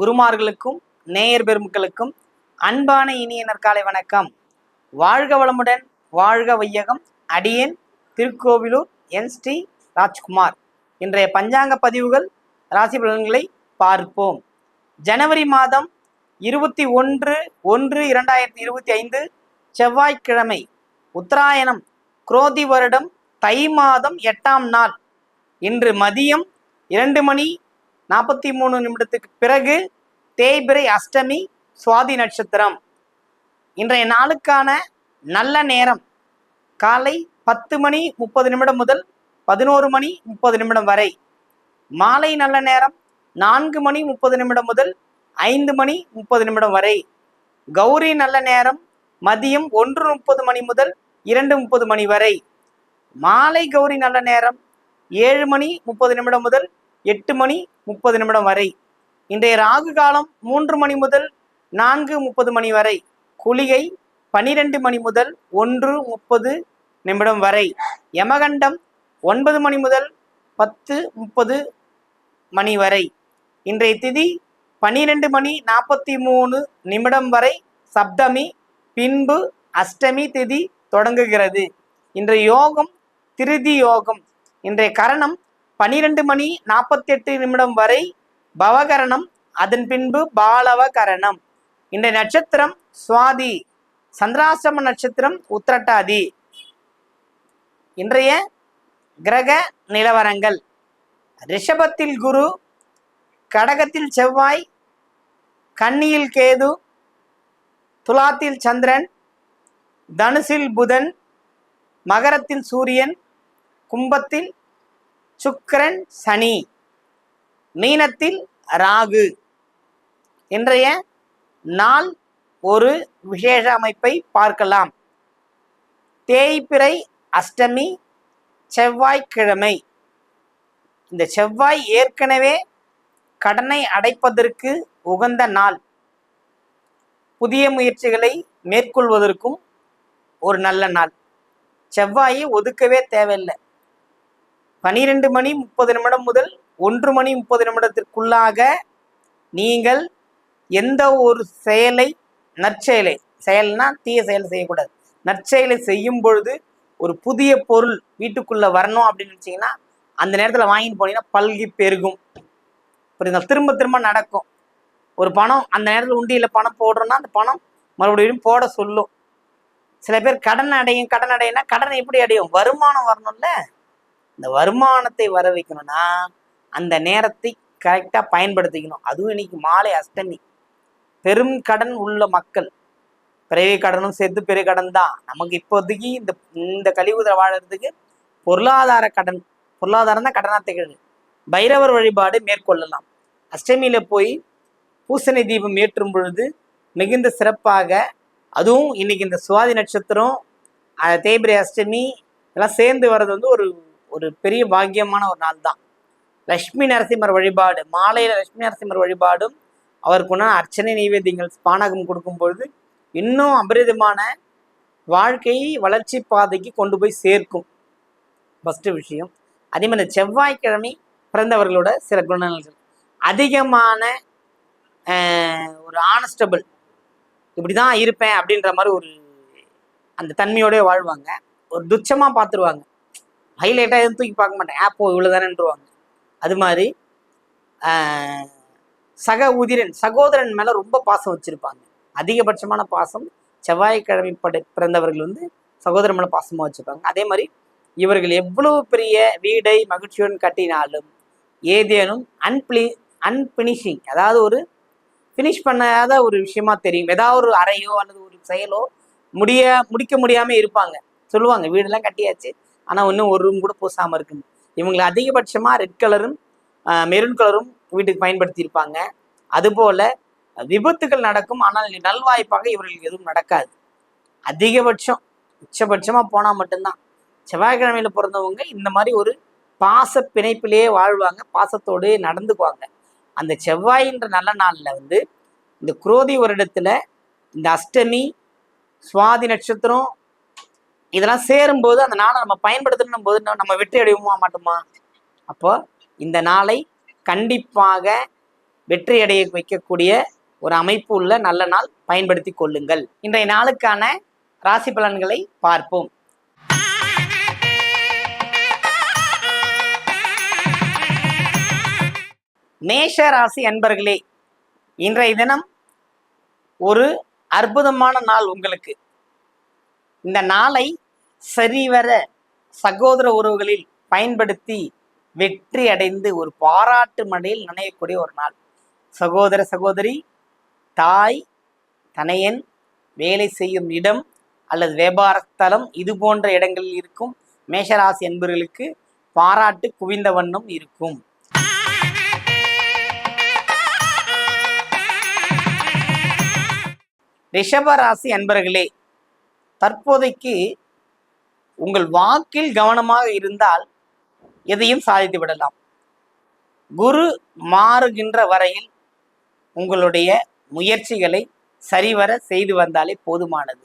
குருமார்களுக்கும் நேயர் பெருமக்களுக்கும் அன்பான இனிய நற்காலை வணக்கம். வாழ்க வளமுடன் வாழ்க வையகம். அடியேன் திருக்கோவிலூர் என் ஸ்ரீ ராஜ்குமார். இன்றைய பஞ்சாங்க பதிவுகள் ராசி பலன்களை பார்ப்போம். ஜனவரி மாதம் இருபத்தி ஒன்று ஒன்று இரண்டாயிரத்தி இருபத்தி ஐந்து செவ்வாய்க்கிழமை உத்தராயணம் குரோதி வருடம் தை மாதம் எட்டாம் நாள். இன்று மதியம் இரண்டு மணி நாற்பத்தி மூணு நிமிடத்துக்கு பிறகு தேய்பிரை அஷ்டமி சுவாதி நட்சத்திரம். இன்றைய நாளுக்கான நல்ல நேரம் காலை பத்து மணி முப்பது நிமிடம் முதல் பதினோரு மணி முப்பது நிமிடம் வரை. மாலை நல்ல நேரம் நான்கு மணி முப்பது நிமிடம் முதல் ஐந்து மணி முப்பது நிமிடம் வரை. கௌரி நல்ல நேரம் மதியம் ஒன்று முப்பது மணி முதல் இரண்டு முப்பது மணி வரை. மாலை கௌரி நல்ல நேரம் ஏழு மணி முப்பது நிமிடம் முதல் எட்டு மணி முப்பது நிமிடம் வரை. இன்றைய ராகு காலம் மூன்று மணி முதல் நான்கு முப்பது மணி வரை. குளிகை பனிரெண்டு மணி முதல் ஒன்று முப்பது நிமிடம் வரை. யமகண்டம் ஒன்பது மணி முதல் பத்து முப்பது மணி வரை. இன்றைய திதி பனிரெண்டு மணி நாற்பத்தி மூணு நிமிடம் வரை. சப்தமி பின்பு அஷ்டமி திதி தொடங்குகிறது. இன்றைய யோகம் திருதி யோகம். இன்றைய கரணம் பனிரெண்டு மணி நாற்பத்தி எட்டு நிமிடம் வரை பவகரணம் அதன் பின்பு பாலவகரணம். இந்த இன்றைய நட்சத்திரம் சுவாதி சந்திராசிரம நட்சத்திரம் உத்திரட்டாதி. இன்றைய கிரக நிலவரங்கள். ரிஷபத்தில் குரு கடகத்தில் செவ்வாய் கன்னியில் கேது துலாத்தில் சந்திரன் தனுசில் புதன் மகரத்தில் சூரியன் கும்பத்தில் சுக்கரன் சனி. மீனத்தில் ராகு. இன்றைய நாள் ஒரு விசேஷ அமைப்பை பார்க்கலாம். தேய்பிறை அஷ்டமி செவ்வாய்க்கிழமை. இந்த செவ்வாய் ஏற்கனவே கடனை அடைப்பதற்கு உகந்த நாள். புதிய முயற்சிகளை மேற்கொள்வதற்கும் ஒரு நல்ல நாள். செவ்வாயை ஒதுக்கவே தேவையில்லை. பனிரெண்டு மணி முப்பது நிமிடம் முதல் ஒன்று மணி முப்பது நிமிடத்திற்குள்ளாக நீங்கள் எந்த ஒரு செயலை நற்செயலை செயல்னா தீய செயல் செய்யக்கூடாது. நற்செயலை செய்யும் பொழுது ஒரு புதிய பொருள் வீட்டுக்குள்ளே வரணும் அப்படின்னு நினச்சிங்கன்னா அந்த நேரத்தில் வாங்கிட்டு போனீங்கன்னா பல்கி பெருகும். புரியுதுங்களா திரும்ப திரும்ப நடக்கும். ஒரு பணம் அந்த நேரத்தில் உண்டியில் பணம் போடுறோன்னா அந்த பணம் மறுபடியும் போட சொல்லும். சில பேர் கடன் அடையும் கடன் அடையினா கடன் எப்படி அடையும்? வருமானம் வரணும்ல. இந்த வருமானத்தை வர வைக்கணும்னா அந்த நேரத்தை கரெக்டாக பயன்படுத்திக்கணும். அதுவும் இன்னைக்கு மாலை அஷ்டமி. பெரும் கடன் உள்ள மக்கள். பிறவி கடனும் சேர்த்து பெரிய கடன் தான். நமக்கு இப்போதைக்கு இந்த இந்த கழிவுதல் வாழறதுக்கு பொருளாதார கடன் பொருளாதாரம் தான் கடனாக திகழ் பைரவர் வழிபாடு மேற்கொள்ளலாம். அஷ்டமியில் போய் பூசணி தீபம் ஏற்றும் பொழுது மிகுந்த சிறப்பாக அதுவும் இன்னைக்கு இந்த சுவாதி நட்சத்திரம் தேய்பிரை அஷ்டமி எல்லாம் சேர்ந்து வர்றது வந்து ஒரு ஒரு பெரிய பாக்கியமான ஒரு நாள் தான். லட்சுமி நரசிம்மர் வழிபாடு மாலையில் லட்சுமி நரசிம்மர் வழிபாடும் அவருக்குன்னா அர்ச்சனை நைவேத்தியங்கள் பானகம் கொடுக்கும் பொழுது இன்னும் அபரிதமான வாழ்க்கையை வளர்ச்சி பாதைக்கு கொண்டு போய் சேர்க்கும். ஃபஸ்ட்டு விஷயம். அதே மாதிரி செவ்வாய்க்கிழமை பிறந்தவர்களோட சில குணநலன்கள். அதிகமான ஒரு ஆனஸ்டபிள் இப்படி தான் இருப்பேன் அப்படின்ற மாதிரி ஒரு அந்த தன்மையோடய வாழ்வாங்க. ஒரு துச்சமாக பார்த்துருவாங்க. ஹைலைட்டாக எதுவும் தூக்கி பார்க்க மாட்டேன். ஆப்போ இவ்வளோ தானேன்றவாங்க அது மாதிரி ஆஹ், சக உதிரன் சகோதரன் மேலே ரொம்ப பாசம் வச்சுருப்பாங்க. அதிகபட்சமான பாசம் செவ்வாய்க்கிழமை படை பிறந்தவர்கள் வந்து சகோதரன் மேலே பாசமாக வச்சுருப்பாங்க. அதே மாதிரி இவர்கள் எவ்வளவு பெரிய வீடை மகிழ்ச்சியுடன் கட்டினாலும் ஏதேனும் அன்பிளி அன்பினிஷிங் அதாவது ஒரு ஃபினிஷ் பண்ணாத ஒரு விஷயமா தெரியும். ஏதாவது ஒரு அறையோ அல்லது ஒரு செயலோ முடிய முடிக்க முடியாம இருப்பாங்க. சொல்லுவாங்க வீடெல்லாம் கட்டியாச்சு ஆனா இன்னும் ஒரு ரூம் கூட பூசாம இருக்குங்க. இவங்களை அதிகபட்சமா ரெட் கலரும் மெரூன் கலரும் வீட்டுக்கு பயன்படுத்தி இருப்பாங்க அதுபோல விபத்துகள் நடக்கும் ஆனால் நல்வாய்ப்பாக இவர்களுக்கு எதுவும் நடக்காது. அதிகபட்சம் உச்சபட்சமா போனா மட்டும்தான். செவ்வாய்க்கிழமையில பிறந்தவங்க இந்த மாதிரி ஒரு பாச பிணைப்பிலேயே வாழ்வாங்க பாசத்தோடு நடந்துக்குவாங்க. அந்த செவ்வாயின்ற நல்ல நாளில் வந்து இந்த குரோதி வருடத்துல இந்த அஷ்டமி சுவாதி நட்சத்திரம் இதெல்லாம் சேரும்போது அந்த நாளை நம்ம பயன்படுத்தணும் போது நம்ம வெற்றி அடைவோமா மாட்டோமா? அப்போ இந்த நாளை கண்டிப்பாக வெற்றி அடைய வைக்கக்கூடிய ஒரு அமைப்பு உள்ள நல்ல நாள் பயன்படுத்தி கொள்ளுங்கள். இன்றைய நாளுக்கான ராசி பலன்களை பார்ப்போம். மேஷ ராசி அன்பர்களே இன்றைய தினம் ஒரு அற்புதமான நாள் உங்களுக்கு. இந்த நாளை சரிவர சகோதர உறவுகளில் பயன்படுத்தி வெற்றி அடைந்து ஒரு பாராட்டு மழையில் நனையக்கூடிய ஒரு நாள். சகோதர சகோதரி தாய் தனையன் வேலை செய்யும் இடம் அல்லது வியாபார ஸ்தலம் இது போன்ற இடங்களில் இருக்கும் மேஷராசி என்பவர்களுக்கு பாராட்டு குவிந்த வண்ணம் இருக்கும். ரிஷபராசி அன்பர்களே தற்போதைக்கு உங்கள் வாக்கில் கவனமாக இருந்தால் எதையும் சாதித்து விடலாம். குரு மாறுகின்ற வரையில் உங்களுடைய முயற்சிகளை சரிவர செய்து வந்தாலே போதுமானது.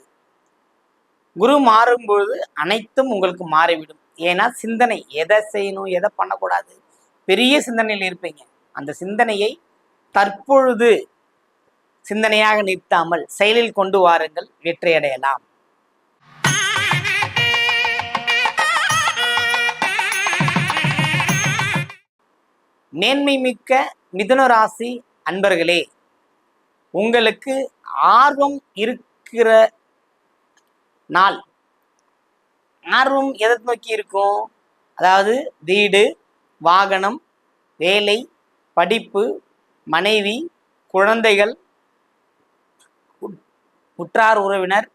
குரு மாறும்பொழுது அனைத்தும் உங்களுக்கு மாறிவிடும். ஏன்னா சிந்தனை எதை செய்யணும் எதை பண்ணக்கூடாது பெரிய சிந்தனையில் இருப்பீங்க. அந்த சிந்தனையை தற்பொழுது சிந்தனையாக நிறுத்தாமல் செயலில் கொண்டு வாருங்கள் வெற்றியடையலாம். நேன்மை மிக்க மிதுன ராசி அன்பர்களே உங்களுக்கு ஆர்வம் இருக்கிற நாள். ஆர்வம் எதை நோக்கி இருக்கும்? அதாவது வீடு வாகனம் வேலை படிப்பு மனைவி குழந்தைகள் உற்றார் உறவினர்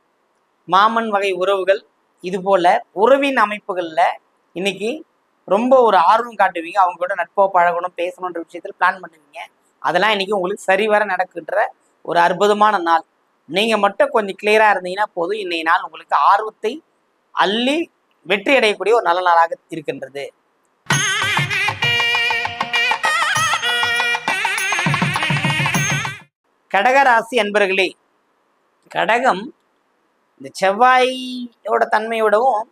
மாமன் வகை உறவுகள் இதுபோல உறவின் அமைப்புகளில் இன்னைக்கு ரொம்ப ஒரு ஆர்வம் காட்டுவீங்க. அவங்க கூட நட்போ பழகணும் பேசணுன்ற விஷயத்தில் பிளான் பண்ணுவீங்க. அதெல்லாம் இன்னைக்கு உங்களுக்கு சரிவர நடக்கின்ற ஒரு அற்புதமான நாள். நீங்க மட்டும் கொஞ்சம் கிளியரா இருந்தீங்கன்னா போதும். இன்னைய நாள் உங்களுக்கு ஆர்வத்தை அள்ளி வெற்றி அடையக்கூடிய ஒரு நல்ல நாளாக இருக்கின்றது. கடகராசி அன்பர்களே கடகம் இந்த செவ்வாயோட தன்மையோடவும்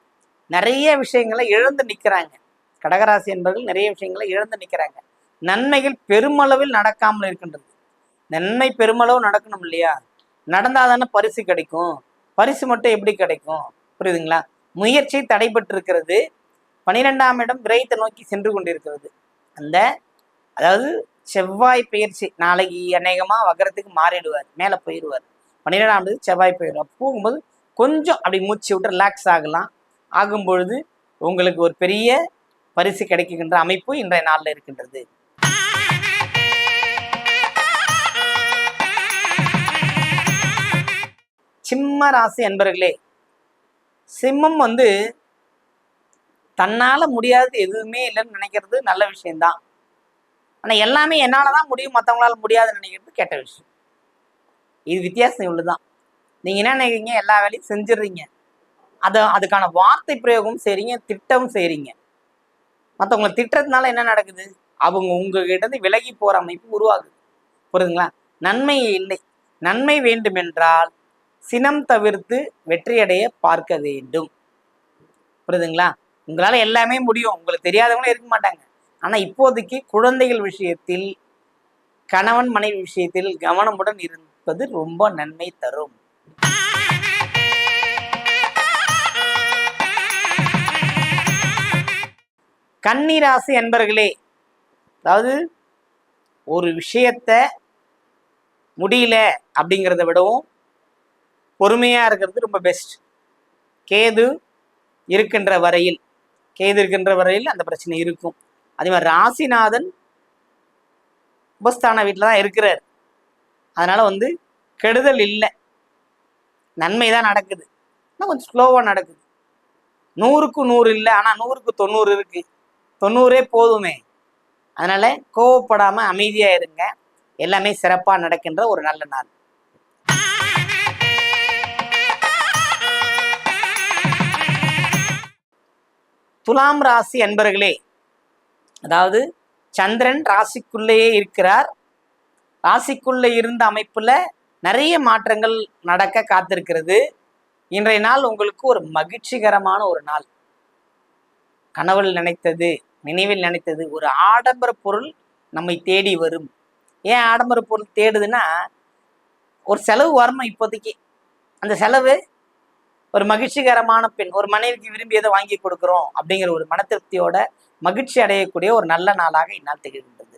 நிறைய விஷயங்களை இழந்து நிற்கிறாங்க கடகராசி என்பவர்கள் நிறைய விஷயங்களை இழந்து நிற்கிறாங்க நன்மைகள் பெருமளவில் நடக்காமல் இருக்கின்றது. நன்மை பெருமளவு நடக்கணும் இல்லையா? நடந்தால் தானே பரிசு கிடைக்கும். பரிசு மட்டும் எப்படி கிடைக்கும்? புரியுதுங்களா? முயற்சி தடைபட்டிருக்கிறது. பனிரெண்டாம் இடம் விரைத்தை நோக்கி சென்று கொண்டிருக்கிறது. அந்த அதாவது செவ்வாய் பயிற்சி நாளைக்கு அநேகமாக வகரத்துக்கு மாறிடுவார். மேலே போயிடுவார். பன்னிரெண்டாம் தேதி செவ்வாய் போயிடுவார் போகும்போது கொஞ்சம் அப்படி மூச்சு விட்டு ரிலாக்ஸ் ஆகலாம். ஆகும் பொழுது உங்களுக்கு ஒரு பெரிய பரிசு கிடைக்கின்ற அமைப்பு இன்றைய நாளில் இருக்கின்றது. சிம்ம ராசி என்பர்களே சிம்மம் வந்து தன்னால் முடியாதது எதுவுமே இல்லைன்னு நினைக்கிறது நல்ல விஷயம்தான். ஆனால் எல்லாமே என்னால் தான் முடியும் மற்றவங்களால முடியாதுன்னு நினைக்கிறது கெட்ட விஷயம். இது வித்தியாசம் இவ்வளவுதான் நீங்கள் என்ன நினைக்கிறீங்க? எல்லா வேலையும் செஞ்சிடுறீங்க. அதை அதுக்கான வார்த்தை பிரயோகம் செய்கிறீங்க திட்டமும் செய்கிறீங்க மற்றவங்களை திட்டுறதுனால என்ன நடக்குது? அவங்க உங்ககிட்ட இருந்து விலகி போகிற அமைப்பு உருவாகுது. புரியுதுங்களா? நன்மை இல்லை. நன்மை வேண்டுமென்றால் சினம் தவிர்த்து வெற்றியடைய பார்க்க வேண்டும். புரியுதுங்களா? உங்களால எல்லாமே முடியும். உங்களுக்கு தெரியாதவங்களும் இருக்க மாட்டாங்க. ஆனா இப்போதைக்கு குழந்தைகள் விஷயத்தில் கணவன் மனைவி விஷயத்தில் கவனமுடன் இருப்பது ரொம்ப நன்மை தரும். கன்னிராசி என்பர்களே அதாவது ஒரு விஷயத்த முடியல அப்படிங்கிறத விடவும் பொறுமையாக இருக்கிறது ரொம்ப பெஸ்ட் கேது இருக்கின்ற வரையில் கேது இருக்கின்ற வரையில் அந்த பிரச்சனை இருக்கும். அதே மாதிரி ராசிநாதன் உபஸ்தான வீட்டில் தான் இருக்கிறார். அதனால் வந்து கெடுதல் இல்லை. நன்மை தான் நடக்குது. ஆனால் கொஞ்சம் ஸ்லோவாக நடக்குது. நூறுக்கு நூறு இல்லை ஆனால் நூறுக்கு தொண்ணூறு இருக்குது தொண்ணூறே போதுமே. அதனால கோவப்படாம அமைதியா இருங்க. எல்லாமே சிறப்பாக நடக்கின்ற ஒரு நல்ல நாள். துலாம் ராசி அன்பர்களே அதாவது சந்திரன் ராசிக்குள்ளேயே இருக்கிறார். ராசிக்குள்ளே இருந்த அமைப்புல நிறைய மாற்றங்கள் நடக்க காத்திருக்கிறது. இன்றைய நாள் உங்களுக்கு ஒரு மகிழ்ச்சிகரமான ஒரு நாள். கனவில் நினைத்தது நினைவில் நினைத்தது ஒரு ஆடம்பர பொருள் நம்மை தேடி வரும். ஏன் ஆடம்பர பொருள் தேடுதுன்னா ஒரு செலவு வரணும் இப்போதைக்கு. அந்த செலவு ஒரு மகிழ்ச்சிகரமான பெண் ஒரு மனைவிக்கு விரும்பியதை வாங்கி கொடுக்குறோம் அப்படிங்கிற ஒரு மன திருப்தியோட மகிழ்ச்சி அடையக்கூடிய ஒரு நல்ல நாளாக இந்நாள் திகழ்கின்றது.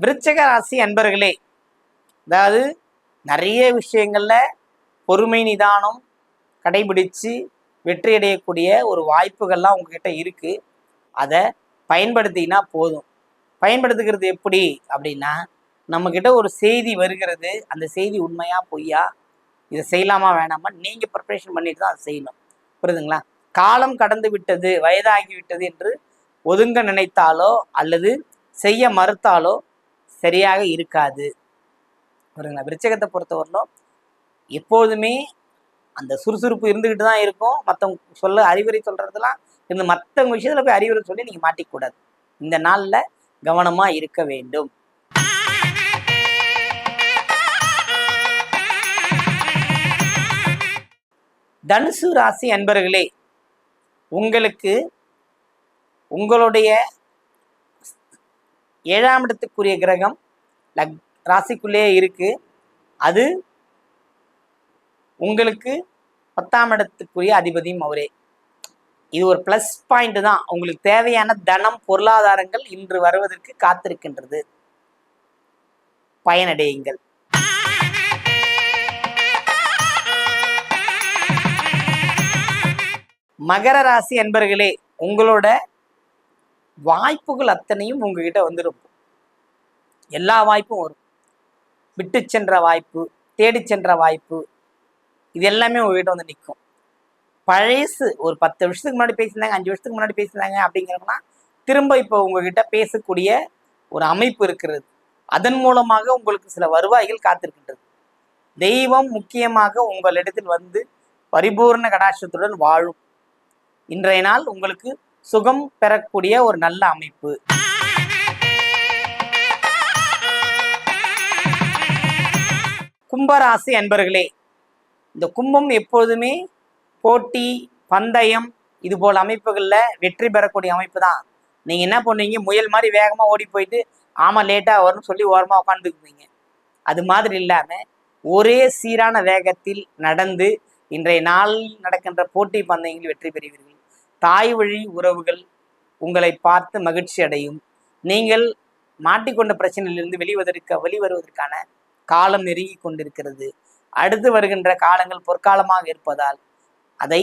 விருச்சக ராசி அன்பர்களே அதாவது நிறைய விஷயங்கள்ல பொறுமை நிதானம் கடைபிடிச்சு வெற்றி அடையக்கூடிய ஒரு வாய்ப்புகள்லாம் உங்ககிட்ட இருக்கு. அதை பயன்படுத்திங்கன்னா போதும். பயன்படுத்துகிறது எப்படி அப்படின்னா நம்மக்கிட்ட ஒரு செய்தி வருகிறது. அந்த செய்தி உண்மையாக பொய்யா? இதை செய்யலாமா வேணாமா? நீங்கள் ப்ரிப்பரேஷன் பண்ணிட்டு தான் அதை செய்யணும். புரியுதுங்களா? காலம் கடந்து விட்டது வயதாகி விட்டது என்று ஒதுங்க நினைத்தாலோ அல்லது செய்ய மறுத்தாலோ சரியாக இருக்காது. புரியுதுங்களா? விருச்சகத்தை பொறுத்தவரையிலும் எப்போதுமே அந்த சுறுசுறுப்பு இருந்துக்கிட்டு தான் இருக்கும். மற்றவங்க சொல்ல அறிவுரை சொல்கிறதுலாம் இந்த மற்றவங்க விஷயத்தில் போய் அறிவுரை சொல்லி நீங்கள் மாட்டிக்கூடாது. இந்த நாளில் கவனமாக இருக்க வேண்டும். தனுசு ராசி அன்பர்களே உங்களுக்கு உங்களுடைய ஏழாம் இடத்துக்குரிய கிரகம் லக் ராசிக்குள்ளேயே இருக்குது அது உங்களுக்கு பத்தாம் இடத்துக்குரிய அதிபதியும் அவரே. இது ஒரு ப்ளஸ் பாயிண்ட் தான். உங்களுக்கு தேவையான தனம் பொருளாதாரங்கள் இன்று வருவதற்கு காத்திருக்கின்றது. பயனடையுங்கள். மகர ராசி என்பர்களே உங்களோட வாய்ப்புகள் அத்தனையும் உங்ககிட்ட வந்துருக்கும். எல்லா வாய்ப்பும் வரும். விட்டு சென்ற வாய்ப்பு தேடி சென்ற வாய்ப்பு இது எல்லாமே உங்ககிட்ட வந்து நிற்கும் பழசு ஒரு பத்து வருஷத்துக்கு முன்னாடி பேசியிருந்தாங்க அஞ்சு வருஷத்துக்கு முன்னாடி பேசியிருந்தாங்க அப்படிங்கிறவங்களாம் திரும்ப இப்போ உங்ககிட்ட பேசக்கூடிய ஒரு அமைப்பு இருக்கிறது. அதன் மூலமாக உங்களுக்கு சில வருவாய்கள் காத்திருக்கின்றது. தெய்வம் முக்கியமாக உங்களிடத்தில் வந்து பரிபூர்ண கடாட்சத்துடன் வாழும். இன்றைய நாள் உங்களுக்கு சுகம் பெறக்கூடிய ஒரு நல்ல அமைப்பு. கும்பராசி அன்பர்களே இந்த கும்பம் எப்போதுமே போட்டி பந்தயம் இது போல் அமைப்புகளில் வெற்றி பெறக்கூடிய அமைப்பு தான் நீங்கள் என்ன பண்ணுவீங்க? முயல் மாதிரி வேகமாக ஓடி போயிட்டு ஆமாம் லேட்டாக வரும்னு சொல்லி ஓரமாக உட்காந்துக்குவீங்க அது மாதிரி இல்லாமல் ஒரே சீரான வேகத்தில் நடந்து இன்றைய நாளில் நடக்கின்ற போட்டி பந்தயங்களில் வெற்றி பெறுவீர்கள். தாய் வழி உறவுகள் உங்களை பார்த்து மகிழ்ச்சி அடையும். நீங்கள் மாட்டிக்கொண்ட பிரச்சனையிலிருந்து வெளிவதற்கு வெளிவருவதற்கான காலம் நெருங்கி கொண்டிருக்கிறது. அடுத்து வருகின்ற காலங்கள் பொற்காலமாக இருப்பதால் அதை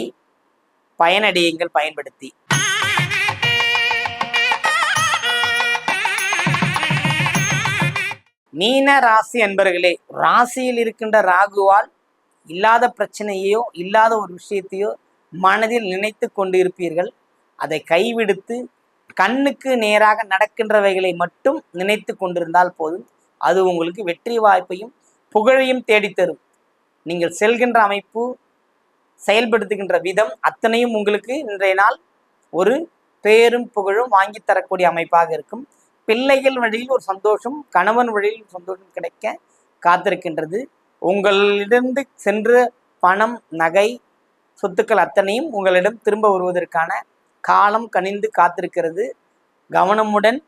பயனடையுங்கள் பயன்படுத்தி. மீன ராசி என்பர்களே ராசியில் இருக்கின்ற ராகுவால் இல்லாத பிரச்சனையோ இல்லாத ஒரு விஷயத்தையோ மனதில் நினைத்து கொண்டு இருப்பீர்கள் அதை கைவிடுத்து கண்ணுக்கு நேராக நடக்கின்றவைகளை மட்டும் நினைத்து கொண்டிருந்தால் போதும். அது உங்களுக்கு வெற்றி வாய்ப்பையும் புகழையும் தேடித்தரும். நீங்கள் செல்கின்ற அமைப்பு செயல்படுத்துகின்ற விதம் அத்தனையும் உங்களுக்கு இன்றைய நாள் ஒரு பேரும் புகழும் வாங்கி தரக்கூடிய அமைப்பாக இருக்கும். பிள்ளைகள் வழியில் ஒரு சந்தோஷம் கணவன் வழியில் சந்தோஷம் கிடைக்க காத்திருக்கின்றது. உங்களிடந்து சென்று பணம் நகை சொத்துக்கள் அத்தனையும் உங்களிடம் திரும்ப வருவதற்கான காலம் கனிந்து காத்திருக்கிறது. கவனமுடன்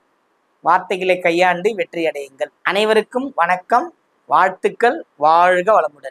வார்த்தைகளை கையாண்டு வெற்றி அடையுங்கள் அனைவருக்கும் வணக்கம் வாழ்த்துக்கள் வாழ்க வளமுடன்.